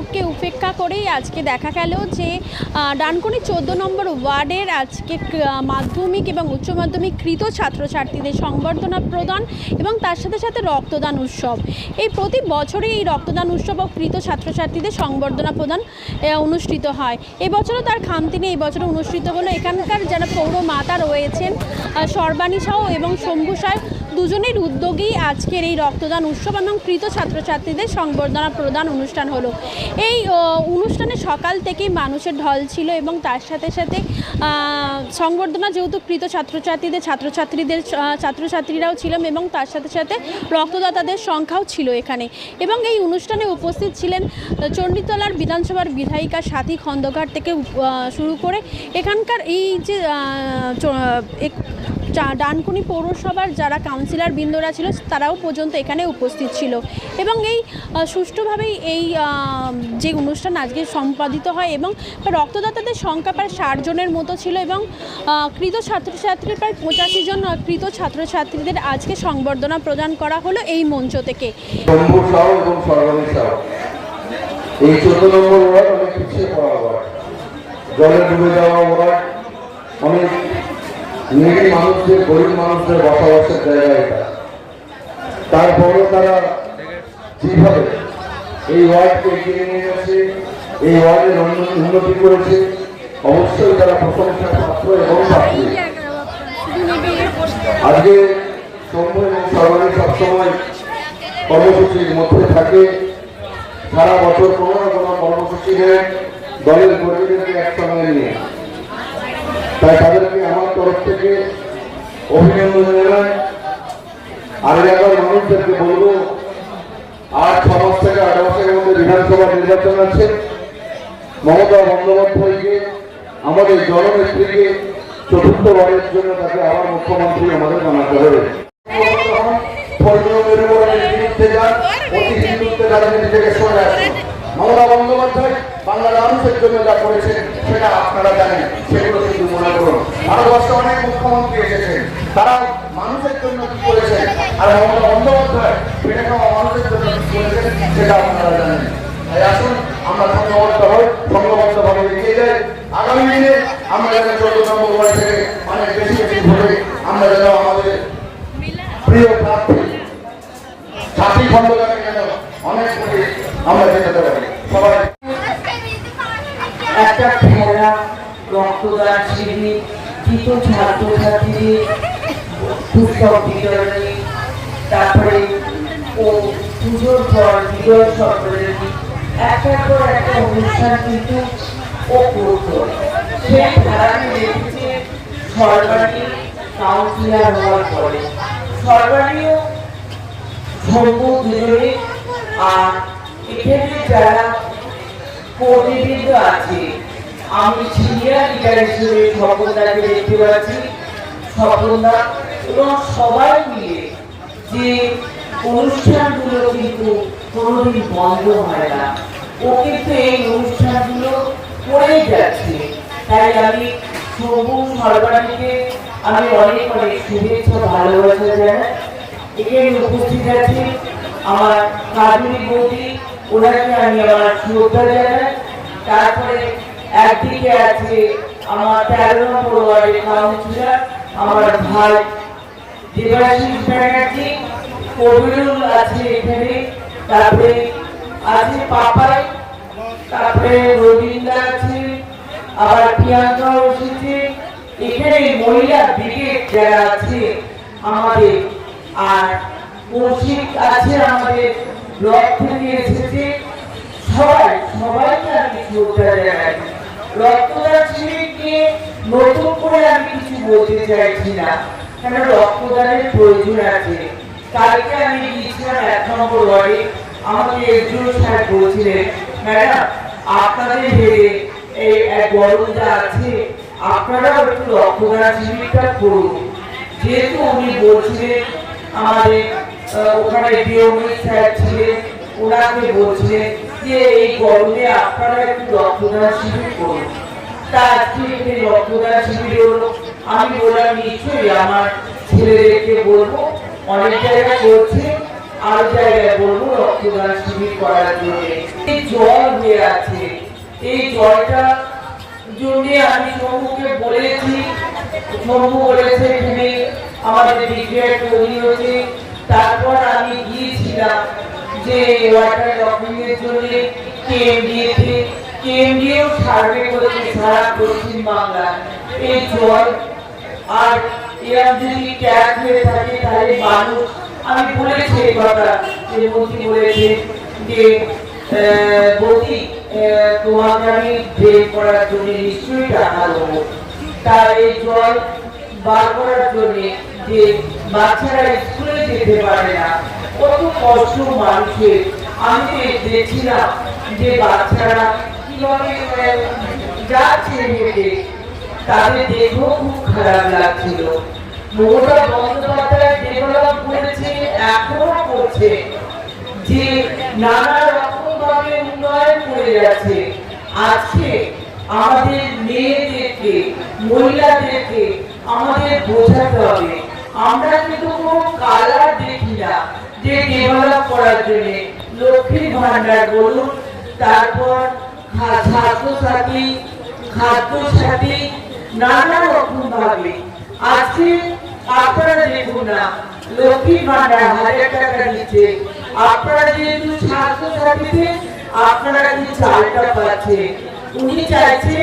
দুর্যোগকে উপেক্ষা করেই আজকে দেখা গেল যে ডানকুনি চোদ্দ নম্বর ওয়ার্ডের আজকে মাধ্যমিক এবং উচ্চ মাধ্যমিক কৃত ছাত্রছাত্রীদের সংবর্ধনা প্রদান এবং তার সাথে সাথে রক্তদান উৎসব। এই প্রতি বছরই এই রক্তদান উৎসব ও কৃত ছাত্রছাত্রীদের সংবর্ধনা প্রদান অনুষ্ঠিত হয়। এবছরও তার খামতি নেই এই বছর অনুষ্ঠিত হলো। এখানকার যারা পৌর মাতা রয়েছেন সর্বাণী সাহ এবং শম্ভু সাহ দুজনের উদ্যোগেই আজকের এই রক্তদান উৎসব এবং কৃত ছাত্রছাত্রীদের সংবর্ধনা প্রদান অনুষ্ঠান হলো। এই অনুষ্ঠানে সকাল থেকেই মানুষের ঢল ছিল এবং তার সাথে সাথে সংবর্ধনা যেহেতু কৃত ছাত্রছাত্রীদের ছাত্রছাত্রীদের ছাত্রছাত্রীরাও ছিলাম এবং তার সাথে সাথে রক্তদাতাদের সংখ্যাও ছিল এখানে। এবং এই অনুষ্ঠানে উপস্থিত ছিলেন চণ্ডীতলার বিধানসভার বিধায়িকা সাথী খন্দকার থেকে শুরু করে এখানকার এই যে ডানকুনি পৌরসভার যারা কাউন্সিলর বৃন্দরা ছিল, তারাও পর্যন্ত এখানে উপস্থিত ছিল। এবং এই সুষ্ঠুভাবেই এই যে অনুষ্ঠান আজকে সম্পাদিত হয় এবং রক্তদাতাদের সংখ্যা প্রায় ষাট জনের মতো ছিল এবং কৃত ছাত্রছাত্রী প্রায় পঁচাশি জন কৃত ছাত্রছাত্রীদের আজকে সংবর্ধনা প্রদান করা হলো এই মঞ্চ থেকে। এই চোদ্দ নম্বর ওয়ার্ড অনেক পিছিয়ে পড়া ওয়ার্ড। জলে ডুবে যাওয়া ওয়ার্ড, অনেক নিরীহ মানুষদের, গরিব মানুষদের বসবাসের জায়গা এটা। তারপরেও তারা যেভাবে এই ওয়ার্ডকে এগিয়ে নিয়ে গেছে, এই ওয়ার্ডের উন্ন- উন্নতি করেছে, অবশ্যই তারা প্রশংসার পাত্র এবং পাত্রী আজকে শম্ভু এবং সর্বাণী সবসময় কর্মসূচির মধ্যে থাকে। সারা বছর কোনো না কোনো কর্মসূচি নেয় দলের কর্মীদেরকে একসঙ্গে নিয়ে। তাই তাদেরকে আমার তরফ থেকে অভিনন্দন জানাই। আর এলাকার মানুষদেরকে বলব আর ছ মাস থেকে আট মাসের মধ্যে বিধানসভা নির্বাচন আছে। মমতা বন্দ্যোপাধ্যায়কে, আমাদের জননেত্রীকে চতুর্থবারের জন্য তাকে আবার মুখ্যমন্ত্রী আমাদের বানাতে হবে। অতি হিন্দুত্বের রাজনীতি থেকে সরে আসুন। মমতা বন্দ্যোপাধ্যায় বাংলার মানুষের জন্য যা করেছেন, সেটা আপনারা জানেন, সেগুলো কিন্তু মনে করুন। ভারতবর্ষে অনেক মুখ্যমন্ত্রী এসেছেন। তারা মানুষের জন্য কি করেছেন? আর মমতা বন্দ্যোপাধ্যায় মানুষের জন্য কি করেছেন, সেটা আপনারা জানেন। তাই আসুন, আমরা সংঘবদ্ধ হই সংঘবদ্ধভাবে এগিয়ে যাই। আগামী দিনে আমরা যেন চোদ্দ নম্বর ওয়ার্ড থেকে অনেক বেশি বেশি ভোটে আমরা যেন আমাদের প্রিয় প্রার্থী সাথী খন্দকারকে যেন অনেক ভোটে আমরা জেতাতে পারি সবাই একটা খেলা রক্তদান শিবির কৃত ছাত্রছাত্রীদের পুস্তক বিতরণী তারপরে ও পুজোর পর বিজয় সম্মেলনী একটা অনুষ্ঠান কিন্তু ও করতো দেখেছে সর্বাণী কাউন্সিলার ধর্ম দুজনে আর এখানে যারা কর্মীবৃন্দ আছে আমি সিনিয়র লিডার দেখতে পাচ্ছি স্বপনদা এবং সবাই মিলে যে অনুষ্ঠানগুলো কিন্তু কোনোদিন বন্ধ হয় না। ও কিন্তু এই অনুষ্ঠানগুলো করেই যাচ্ছে। তাই আমি সবুজ সর্বাণীকে আমি অনেক অনেক শুভেচ্ছা, ভালোবাসা জানাই। এখানে উপস্থিত আছে আমার কাজুরি বৌদি ওনাকে আমি আমার শ্রদ্ধা জানাই। তারপরে একদিকে আছে আমার তেরো নম্বর ওয়ার্ডের কাউন্সিলর, আমার ভাই দেবাশিস ব্যানার্জি। কবিরুল আছে এখানে। তারপরে আছে পাপাই তারপরে রবীন্দ্র আছে, আবার প্রিয়াঙ্কাও এসেছে এখানে মহিলা ব্রিগেড যারা আছে, আমাদের আর কৌশিক আছে আমাদের ব্লক থেকে এসেছে। সবাই, সবাইকে আমি শ্রদ্ধা জানাই রক্তদান শিবিরকে নতুন করে আমি কিছু বলতে চাইছি না। কেন? রক্তদানের প্রয়োজন আছে। কালকে আমি গিয়েছিলাম এক নম্বর ওয়ার্ডে। আমাকে একজন স্যার বলছিলেন, ম্যাডাম, আপনাদের হেরে এই এক যা আছে। আপনারাও একটু রক্তদান শিবিরটা করুন। যেহেতু উনি বলছিলেন, আমাদের ওখানে ডিওমি স্যার ছিলেন, ওনাকে বলছিলেন যে এই গরমে আপনারা একটু রক্তদান শিবির করুন। তা আজকে এখানে রক্তদান শিবির হলো। আমি বললাম, নিশ্চয়ই আমার ছেলেদেরকে বলব, অনেক জায়গায় করছে। আর জায়গায় বলব রক্তদান শিবির করার জন্য। এই জল হয়ে আছে। এই জলটা জন্য আমি শম্ভুকে বলেছি। শম্ভু বলেছে এখানে আমাদের বিক্রিয়া তৈরি হয়েছে তারপর আমি গিয়েছিলাম যে ওয়াটার ডকুমেন্টের জন্য কেএমডিএতে কেএমডিএও সার্ভে করেছে সারা পশ্চিম বাংলা এই জল আর এরকম যদি ট্যাগ হয়ে থাকে, তাহলে মানুষ আমি বলেছি এই কথা যে মন্ত্রী বলেছে যে বৌদি তোমাকে আমি ড্রেন করার জন্য নিশ্চয়ই টাকা দেবো। তার এই জল বার করার জন্য যে বাচ্চারা স্কুলে যেতে পারে না, কত কষ্ট মানুষের। আমি দেখছিলাম যে বাচ্চারা কীভাবে যাচ্ছে তাদের দেখেও খুব খারাপ লাগছিল। মমতা বন্দ্যোপাধ্যায় ডেভেলপ করেছে, এখনও করছে, যে নানা রকম ভাবে উন্নয়ন করে যাচ্ছে। আজকে আমাদের মেয়েদেরকে, মহিলাদেরকে আমাদের বোঝাতে হবে। আমরা কিন্তু কোনো কালার দেখি না, যে ডেভেলপ করার জন্য। লক্ষ্মী ভান্ডার বলুন, তারপর ছাত্রছাত্রী খাদ্য সাথী নানা রকম ভাবে আজকে আপনারা দেখুন না, লক্ষ্মী ভান্ডার হাজার টাকা দিচ্ছে। আপনারা যেহেতু ছাত্র ছাত্রীতে আপনারা কি চালটা পাচ্ছে। উনি চাইছে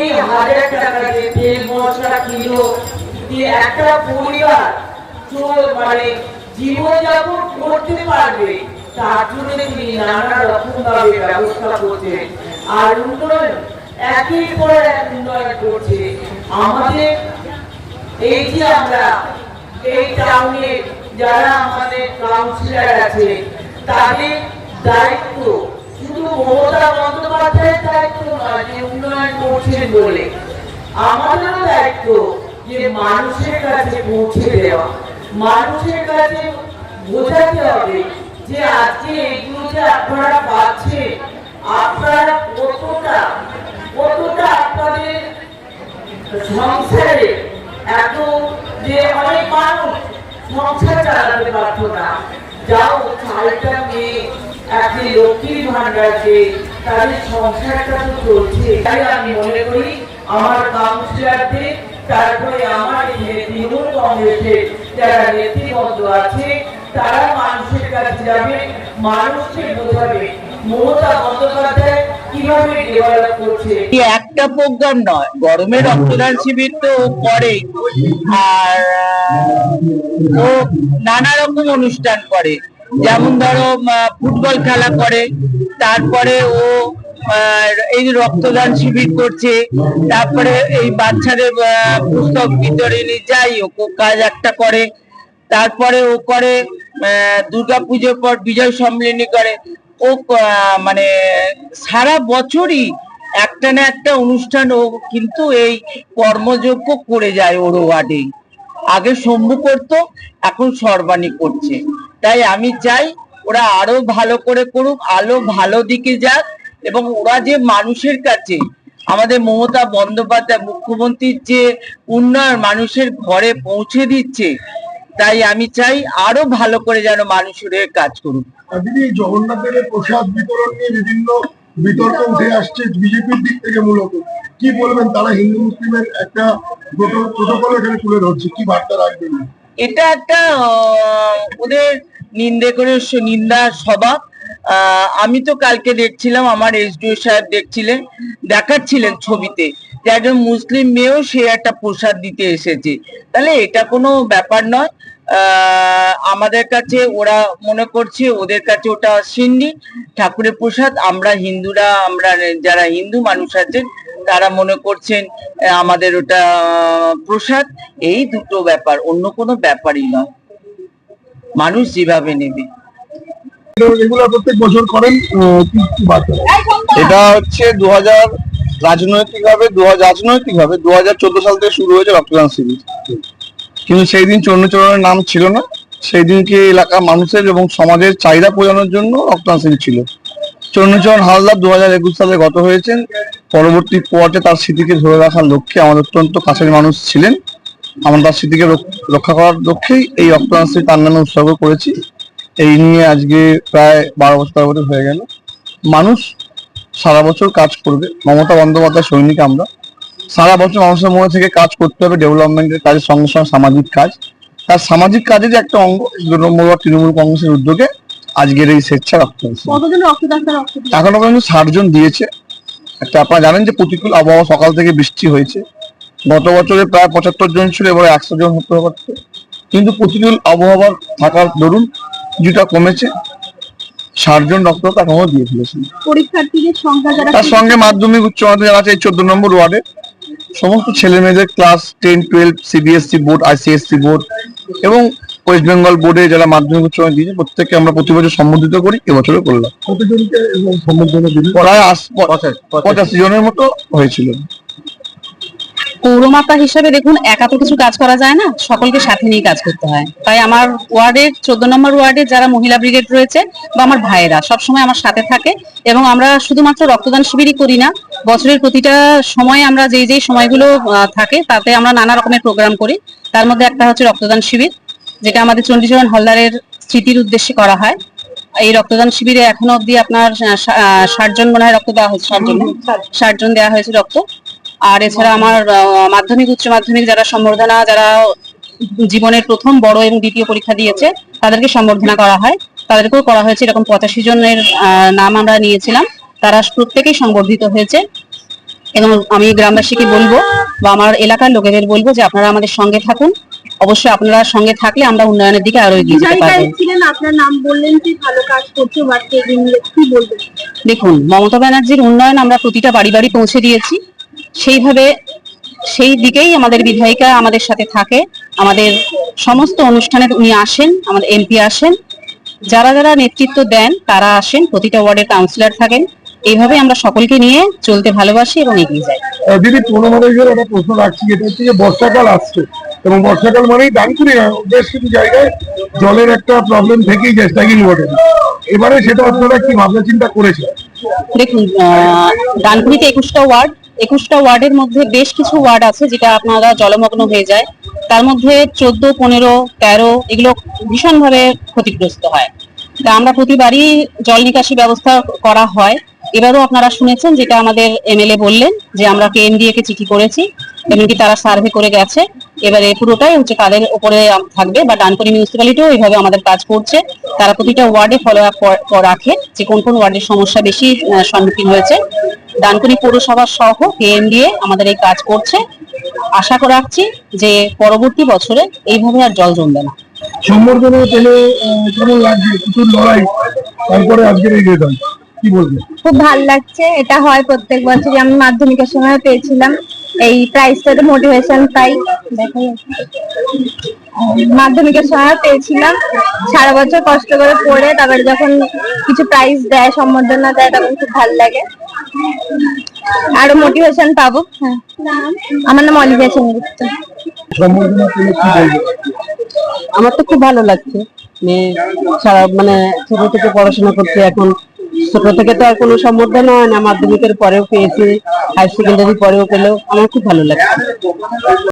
এই হাজার টাকা দিয়ে তেল মশলা, কিলো দিয়ে একটা পরিবার মানে জীবনযাপন করতে পারবে, তার জন্য তিনি নানা রকম ব্যবস্থা করছেন আর উন্নয়ন, একের পর এক উন্নয়ন করছে। আমাদের এই যে আমরা, এই টাউনে যারা আমাদের কাউন্সিলর আছে, তাদের দায়িত্ব শুধু মমতা বন্দ্যোপাধ্যায়ের দায়িত্ব নয়, যে উন্নয়ন করছেন বলে। দায়িত্ব যে মানুষের কাছে পৌঁছে দেওয়া। মানুষের কাছে বোঝাতে হবে যে আজকে এগুলো যে আপনারা পাচ্ছেন, আপনারা কতটা কতটা আপনাদের সংসারে এত যে অনেক মানুষ সংসার চালাতে পারতো না। যাও চালটা নিয়ে একটি লক্ষ্মীর ভান্ডারকে তাদের সংসারটা তো চলছে। তাই আমি মনে করি, আমার কাউন্সিলরদের, তারপরে আমার এই তৃণমূল কংগ্রেসের যারা নেতৃবৃন্দ আছে, তারা মানুষের কাছে যাবে, মানুষকে বোঝাবে। মমতা বন্দ্যোপাধ্যায় কীভাবে ডেভেলপ করছে? একটা প্রোগ্রাম নয়, গরমে রক্তদান শিবির তো করে আর ও নানা রকম অনুষ্ঠান করে। যেমন ধরো ফুটবল খেলা করে, তারপরে ও এই রক্তদান শিবির করছে, তারপরে এই বাচ্চাদের পুস্তক বিতরণী, যাই ও কাজ একটা করে। তারপরে ও করে দুর্গা পুজোর পর বিজয় সম্মেলনী করে। ও মানে সারা বছরই একটা না একটা অনুষ্ঠান ও কিন্তু এই কর্মযজ্ঞ করে যায় ওর ওয়ার্ডে আগে শম্ভু করতো, এখন সর্বাণী করছে। তাই আমি চাই ওরা আরও ভালো করে করুক, আলো ভালো দিকে যাক এবং ওরা যে মানুষের কাছে, আমাদের মমতা বন্দ্যোপাধ্যায় মুখ্যমন্ত্রীর যে উন্নয়ন মানুষের ঘরে পৌঁছে দিচ্ছে, তাই আমি চাই আরও ভালো করে যেন মানুষের কাজ করুক। জগন্নাথের প্রসাদ বিতরণ নিয়ে বিভিন্ন বিতর্ক উঠে আসছে বিজেপির দিক থেকে মূলত। কি বলবেন তারা হিন্দু মুসলিমের একটা প্রোটোকল এখানে তুলে ধরছে? কি বার্তা রাখবেন? এটা একটা ওদের নিন্দে করে নিন্দা সভা আমি তো কালকে দেখছিলাম, আমার এসডিও সাহেব দেখছিলেন, দেখাচ্ছিলেন ছবিতে যে একজন মুসলিম মেয়েও সে একটা প্রসাদ দিতে এসেছে। তাহলে এটা কোনো ব্যাপার নয়। আমাদের কাছে ওরা মনে করছে ওদের কাছে ওটা সিন্নি। ঠাকুরের প্রসাদ আমরা হিন্দুরা আমরা যারা হিন্দু মানুষ আছেন তারা মনে করছেন আহ, আমাদের ওটা আহ, প্রসাদ। এই দুটো ব্যাপার অন্য কোনো ব্যাপারই নয়। মানুষ যেভাবে নেবে। এগুলো প্রত্যেক বছর করেন আহ, কি কি বার্তা এটা হচ্ছে দু হাজার রাজনৈতিক ভাবে দু রাজনৈতিক ভাবে দু হাজার চোদ্দ সাল থেকে শুরু হয়েছে রক্তদান শিবির। কিন্তু সেই দিন চন্দ্রচরণের নাম ছিল না। সেই দিনকে এলাকার মানুষের এবং সমাজের চাহিদা পূরণের জন্য রক্তদান ছিল। চন্দ্রচরণ হালদার দু হাজার একুশ সালে গত হয়েছেন। পরবর্তী পর্যায়ে তার স্মৃতিকে ধরে রাখার লক্ষ্যে আমাদের অত্যন্ত কাছের মানুষ ছিলেন। আমরা তার স্মৃতিকে রক- রক্ষা করার লক্ষ্যেই এই রক্তদান শিবির তার নামে উৎসর্গ করেছি। এই নিয়ে আজকে প্রায় বারো বছর তেরো বছর হয়ে গেল। মানুষ সারা বছর কাজ করবে। মমতা বন্দ্যোপাধ্যায় সৈনিক আমরা। সারা বছর মানুষের মনে থেকে কাজ করতে হবে ডেভেলপমেন্টের কাজের সঙ্গে সঙ্গে সামাজিক কাজ। তার সামাজিক কাজেরই একটা অঙ্গ তৃণমূল কংগ্রেসের উদ্যোগে আজকের এই স্বেচ্ছা রক্তদান রক্ত এখনও পর্যন্ত ষাট জন দিয়েছে। একটা আপনারা জানেন যে প্রতিকূল আবহাওয়া সকাল থেকে বৃষ্টি হয়েছে। গত বছরে প্রায় পঁচাত্তর জন ছিল এবারে একশো জন হতে পারছে কিন্তু প্রতিকূল আবহাওয়া থাকার দরুন কিছুটা কমেছে। ষাট জন রক্তদাতা এখনও দিয়ে ফেলেছেন। তার সঙ্গে মাধ্যমিক উচ্চ মাধ্যমিক আছে এই চোদ্দ নম্বর ওয়ার্ডে। সমস্ত ছেলে মেয়েদের class ten twelve CBSE board ICSE board এবং ওয়েস্ট বেঙ্গল বোর্ডে যারা মাধ্যমিক উচ্চ মাধ্যমিক দিয়েছে প্রত্যেককে আমরা প্রতি বছর সম্বোধিত করি এবছরও করলাম। প্রায় পঁচাশি জনের মতো হয়েছিল। পৌরমাতা হিসেবে দেখুন একা তো কিছু কাজ করা যায় না, সকলকে সাথে নিয়ে কাজ করতে হয়। তাই আমার ওয়ার্ডের, চোদ্দ নম্বর ওয়ার্ডের যারা মহিলা ব্রিগেড রয়েছে বা আমার ভাইয়েরা, সবসময় আমার সাথে থাকে এবং আমরা শুধুমাত্র রক্তদান শিবিরই করি না, বছরের প্রতিটা সময় আমরা যেই যেই সময়গুলো থাকে তাতে আমরা নানা রকমের প্রোগ্রাম করি। তার মধ্যে একটা হচ্ছে রক্তদান শিবির, যেটা আমাদের চণ্ডীচরণ হলদারের স্মৃতির উদ্দেশ্যে করা হয়। এই রক্তদান শিবিরে এখনও অবধি আপনার ষাট জন মনে হয় রক্ত দেওয়া হয়েছে, ষাট জন ষাট জন দেওয়া হয়েছে রক্ত। আর এছাড়া আমার মাধ্যমিক উচ্চ মাধ্যমিক যারা সম্বর্ধনা যারা জীবনের প্রথম বড় এবং দ্বিতীয় পরীক্ষা দিয়েছে তাদেরকে সম্বর্ধনা করা হয়। তাদেরকেও করা হয়েছে এরকম পঁচাশি জনের নাম আমরা নিয়েছিলাম। তারা প্রত্যেকেই সংবর্ধিত হয়েছে। এবং আমি গ্রামবাসীকে বলব বা আমার এলাকার লোকেদের বলব যে আপনারা আমাদের সঙ্গে থাকুন। অবশ্যই আপনারা সঙ্গে থাকলে আমরা উন্নয়নের দিকে আরও এগিয়ে যেতে পারব। আপনার নাম বললেন যে ভালো কাজ করছে নিয়ে কি বলবেন? দেখুন মমতা ব্যানার্জির উন্নয়ন আমরা প্রতিটা বাড়ি বাড়ি পৌঁছে দিয়েছি। সেইভাবে সেই দিকেই আমাদের বিধায়িকা আমাদের সাথে থাকে। আমাদের সমস্ত অনুষ্ঠানে উনি আসেন আমাদের এমপি আসেন। যারা যারা নেতৃত্ব দেন তারা আসেন প্রতিটা ওয়ার্ডের কাউন্সিলর থাকেন। এইভাবে আমরা সকলকে নিয়ে চলতে ভালোবাসি এবং এগিয়ে যাই। দিদি পনেরো হিসেবে একটা প্রশ্ন রাখছি এটা হচ্ছে যে বর্ষাকাল আসছে এবং বর্ষাকাল মানেই ডানকুনি বেশ কিছু জায়গায় জলের একটা প্রবলেম থেকেই যায় স্ট্যাগিং ওয়াটার। এবারে সেটা আপনারা কি ভাবনা চিন্তা করেছেন? দেখুন ডানকুনিতে একুশটা ওয়ার্ড একুশটা ওয়ার্ডের মধ্যে বেশ কিছু ওয়ার্ড আছে যেটা আপনারা জলমগ্ন হয়ে যায়। তার মধ্যে চোদ্দ, পনেরো, তেরো এগুলো ভীষণভাবে ক্ষতিগ্রস্ত হয়। তা আমরা প্রতিবারই জল নিকাশি ব্যবস্থা করা হয়। এবারও আপনারা শুনেছেন যেটা আমাদের এমএলএ বললেন যে আমরা কেএমডিএ কে চিঠি করেছি, এমনকি তারা সার্ভে করে গেছে। এবারে পুরোটাই হচ্ছে তাদের আম- থাকবে বা ডানকুনি মিউনিসিপ্যালিটিও এইভাবে আমাদের কাজ করছে। তারা প্রতিটা ওয়ার্ডে ফলো আপ রাখে যে কোন কোন ওয়ার্ডের সমস্যা বেশি সম্মুখীন হয়েছে। ডানকুনি পৌরসভা সহ কেএমডিএ আমাদের এই কাজ করছে। আশা করে রাখছি যে পরবর্তী বছরে এইভাবে আর জল জমবে না। সম্বর্ধনা পেলে কেমন লাগছে? প্রচুর লড়াই। তারপরে আজকের এই রেজাল্ট কি বলবেন খুব ভালো লাগছে। এটা হয় প্রত্যেক বছরই। আমি মাধ্যমিকের সময় পেয়েছিলাম। এই প্রাইজটাতে মোটিভেশন পাই। দেখাই। মাধ্যমিকের সময় পেয়েছিলাম। সারা বছর কষ্ট করে পড়ে তারপরে যখন কিছু প্রাইজ দেয় সম্বর্ধনা দেয় তখন খুব ভালো লাগে। আরও মোটিভেশন পাবো হ্যাঁ। আমার নাম অলিভিয়া সেনগুপ্ত। আমার তো খুব ভালো লাগছে। মেয়ে সারা মানে ছোট থেকে পড়াশোনা করছে, এখন ছোট থেকে তো আর কোনো সম্বর্ধনা হয় না। মাধ্যমিকের পরেও পেয়েছে হায়ার সেকেন্ডারি পরেও পেলেও আমার খুব ভালো লাগছে।